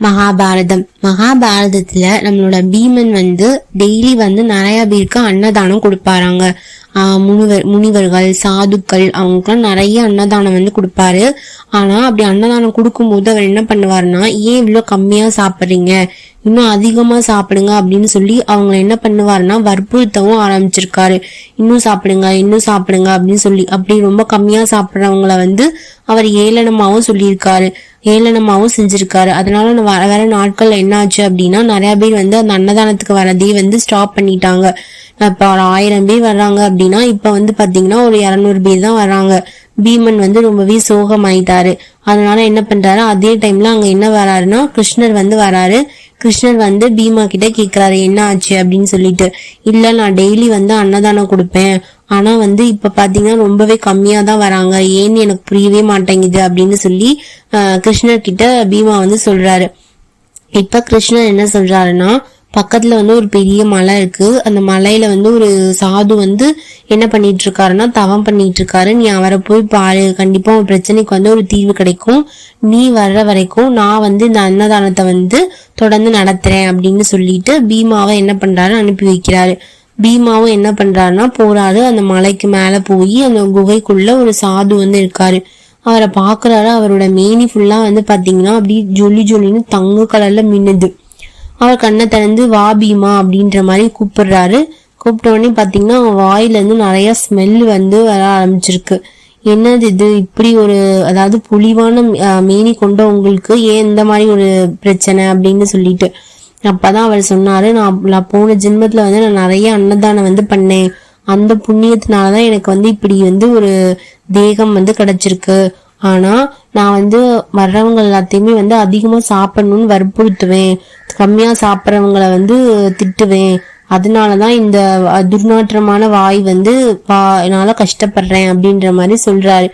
மகாபாரதம். மகாபாரதத்துல நம்மளோட பீமன் வந்து டெய்லி வந்து நிறைய பேருக்கு அன்னதானம் கொடுப்பாராங்க. முனிவர் முனிவர்கள் சாதுக்கள் அவங்களுக்குலாம் நிறைய அன்னதானம் வந்து கொடுப்பாரு. ஆனா அப்படி அன்னதானம் கொடுக்கும்போது அவர் என்ன பண்ணுவாருன்னா ஏன் இவ்வளோ கம்மியா சாப்பிட்றீங்க? இன்னும் அதிகமாக சாப்பிடுங்க அப்படின்னு சொல்லி அவங்க என்ன பண்ணுவாருன்னா வற்புறுத்தவும் ஆரம்பிச்சிருக்காரு. இன்னும் சாப்பிடுங்க இன்னும் சாப்பிடுங்க அப்படின்னு சொல்லி. அப்படி ரொம்ப கம்மியாக சாப்பிட்றவங்கள வந்து அவர் ஏளனமாகவும் சொல்லியிருக்காரு. ஏளனமாகவும் செஞ்சிருக்காரு. அதனால வர வர நாட்கள்ல என்ன ஆச்சு அப்படின்னா நிறைய பேர் வந்து அந்த அன்னதானத்துக்கு வரதே வந்து ஸ்டாப் பண்ணிட்டாங்க. இப்போ ஒரு ஆயிரம் பேர் வர்றாங்க அப்படின்னா இப்போ வந்து பார்த்தீங்கன்னா ஒரு இரநூறு பேர் தான் வர்றாங்க. பீமன் வந்து ரொம்பவே சோகமாயிட்டாரு. அதனால என்ன பண்றாரு? அதே டைம்ல அங்க என்ன வராருன்னா கிருஷ்ணர் வந்து வராரு. கிருஷ்ணர் வந்து பீமா கிட்ட கேட்குறாரு என்ன ஆச்சு? அப்படின்னு சொல்லிட்டு. இல்லை நான் டெய்லி வந்து அன்னதானம் கொடுப்பேன். ஆனால் வந்து இப்போ பார்த்தீங்கன்னா ரொம்பவே கம்மியாக தான் வராங்க. ஏன்னு எனக்கு புரியவே மாட்டேங்குது அப்படின்னு சொல்லி கிருஷ்ணர் கிட்ட பீமா வந்து சொல்கிறாரு இப்போ கிருஷ்ணர் என்ன சொல்கிறாருன்னா பக்கத்துல வந்து ஒரு பெரிய மலை இருக்கு. அந்த மலையில வந்து ஒரு சாது வந்து என்ன பண்ணிட்டு இருக்காருன்னா தவம் பண்ணிட்டு இருக்காரு நீ அவரை போய் பாரு. கண்டிப்பா உன் பிரச்சனைக்கு வந்து ஒரு தீர்வு கிடைக்கும். நீ வர்ற வரைக்கும் நான் வந்து இந்த அன்னதானத்தை வந்து தொடர்ந்து நடத்துறேன் அப்படின்னு சொல்லிட்டு பீமாவை என்ன பண்றாரு? அனுப்பி வைக்கிறாரு. பீமாவும் என்ன பண்றாருன்னா போறாரு. அந்த மலைக்கு மேல போய் அந்த குகைக்குள்ள ஒரு சாது வந்து இருக்காரு. அவரை பாக்குறாரு அவரோட மேனி ஃபுல்லா வந்து பாத்தீங்கன்னா அப்படியே ஜொலி ஜொலின்னு தங்க கலர்ல மின்னுது. அவர் கண்ணை திறந்து வா பீமா அப்படின்ற மாதிரி கூப்பிடுறாரு. கூப்பிட்ட உடனே அவன் வாயிலேருந்து நிறையா ஸ்மெல் வந்து வர ஆரம்பிச்சிருக்கு. என்னது இது? இப்படி ஒரு அதாவது புலிவான மீனி மேனி கொண்ட உங்களுக்கு ஏன் இந்த மாதிரி ஒரு பிரச்சனை அப்படின்னு சொல்லிட்டு. அப்பதான் அவர் சொன்னாரு நான் நான் போன ஜென்மத்துல வந்து நான் நிறைய அன்னதானம் வந்து பண்ணேன். அந்த புண்ணியத்தினாலதான் எனக்கு வந்து இப்படி வந்து ஒரு தேகம் வந்து கிடைச்சிருக்கு. ஆனால் நான் வந்து வர்றவங்க எல்லாத்தையுமே வந்து அதிகமாக சாப்பிடணும்னு வற்புறுத்துவேன். கம்மியாக சாப்பிட்றவங்களை வந்து திட்டுவேன். அதனால தான் இந்த துர்நாற்றமான வாய் வந்து வா- என்னால் கஷ்டப்படுறேன் அப்படின்ற மாதிரி சொல்கிறாரு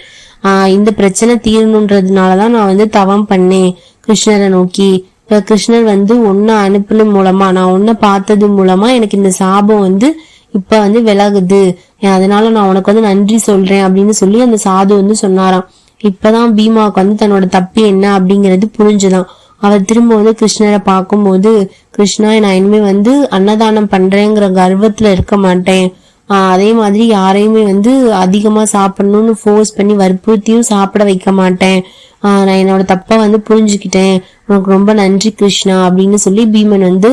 இந்த பிரச்சனை தீரணுன்றதுனால தான் நான் வந்து தவம் பண்ணேன் கிருஷ்ணரை நோக்கி. இப்போ கிருஷ்ணர் வந்து ஒன்றை அனுப்புன மூலமா நான் ஒன்றை பார்த்தது மூலமா எனக்கு இந்த சாபம் வந்து இப்போ வந்து விலகுது. அதனால நான் உனக்கு வந்து நன்றி சொல்றேன் அப்படின்னு சொல்லி அந்த சாது வந்து சொன்னாராம். இப்பதான் பீமாவுக்கு வந்து தன்னோட தப்பு என்ன அப்படிங்கிறது புரிஞ்சுதான். அவர் திரும்ப வந்து கிருஷ்ணரை பார்க்கும்போது கிருஷ்ணா நான் இனிமே வந்து அன்னதானம் பண்றேங்கிற கர்வத்துல இருக்க மாட்டேன். ஆஹ் அதே மாதிரி யாரையுமே வந்து அதிகமா சாப்பிடணும்னு ஃபோர்ஸ் பண்ணி வற்புறுத்தியும் சாப்பிட வைக்க மாட்டேன். ஆஹ் நான் என்னோட தப்பை வந்து புரிஞ்சுக்கிட்டேன். உனக்கு ரொம்ப நன்றி கிருஷ்ணா அப்படின்னு சொல்லி பீமன் வந்து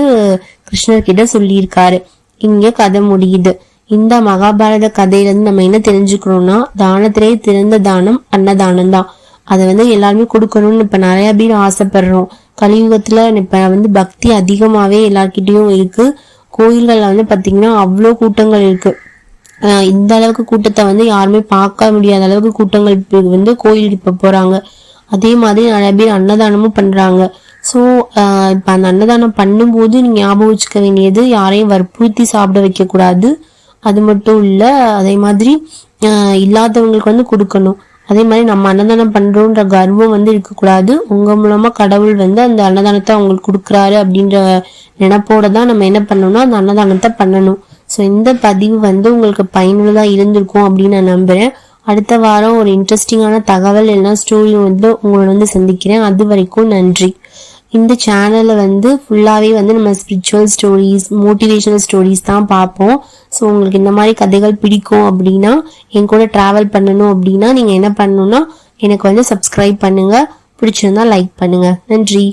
கிருஷ்ணர்கிட்ட சொல்லியிருக்காரு. இங்க கதை முடியுது. இந்த மகாபாரத கதையிலேருந்து நம்ம என்ன தெரிஞ்சுக்கிறோம்னா தானத்திலே திறந்த தானம் அன்னதானம் தான் அதை வந்து எல்லாருமே கொடுக்கணும்னு இப்ப நிறைய பேர் ஆசைப்படுறோம். கலியுகத்துல இப்ப வந்து பக்தி அதிகமாவே எல்லார்கிட்டயும் இருக்கு. கோயில்கள்ல வந்து பாத்தீங்கன்னா அவ்வளோ கூட்டங்கள் இருக்கு. இந்த அளவுக்கு கூட்டத்தை வந்து யாருமே பார்க்க முடியாத அளவுக்கு கூட்டங்கள் வந்து கோயிலுக்கு இப்ப போறாங்க. அதே மாதிரி நிறைய பேர் அன்னதானமும் பண்றாங்க. ஸோ இப்போ அந்த அன்னதானம் பண்ணும்போது நீங்க ஞாபகம் வச்சுக்க வேண்டியது யாரையும் வற்புறுத்தி சாப்பிட வைக்க கூடாது அது மட்டும் இல்லை அதே மாதிரி இல்லாதவங்களுக்கு வந்து கொடுக்கணும். அதே மாதிரி நம்ம அன்னதானம் பண்றோன்ற கர்வம் வந்து இருக்கக்கூடாது. உங்க மூலமா கடவுள் வந்து அந்த அன்னதானத்தை அவங்களுக்கு கொடுக்குறாரு அப்படின்ற நினப்போட தான் நம்ம என்ன பண்ணணும்னா அந்த அன்னதானத்தை பண்ணணும். ஸோ இந்த பதிவு வந்து உங்களுக்கு பயனுள்ளதாக இருந்திருக்கும் அப்படின்னு நான் நம்புகிறேன் அடுத்த வாரம் ஒரு இன்ட்ரெஸ்டிங்கான தகவல் இல்லைன்னா ஸ்டோரி வந்து உங்களை வந்து சந்திக்கிறேன். அது வரைக்கும் நன்றி. இந்த சேனலில் வந்து ஃபுல்லாகவே வந்து நம்ம ஸ்பிரிச்சுவல் ஸ்டோரிஸ் மோட்டிவேஷனல் ஸ்டோரிஸ் தான் பார்ப்போம். ஸோ உங்களுக்கு இந்த மாதிரி கதைகள் பிடிக்கும் அப்படின்னா என் கூட ட்ராவல் பண்ணணும் அப்படின்னா நீங்கள் என்ன பண்ணணும்னா எனக்கு வந்து சப்ஸ்கிரைப் பண்ணுங்கள் பிடிச்சிருந்தா லைக் பண்ணுங்கள் நன்றி.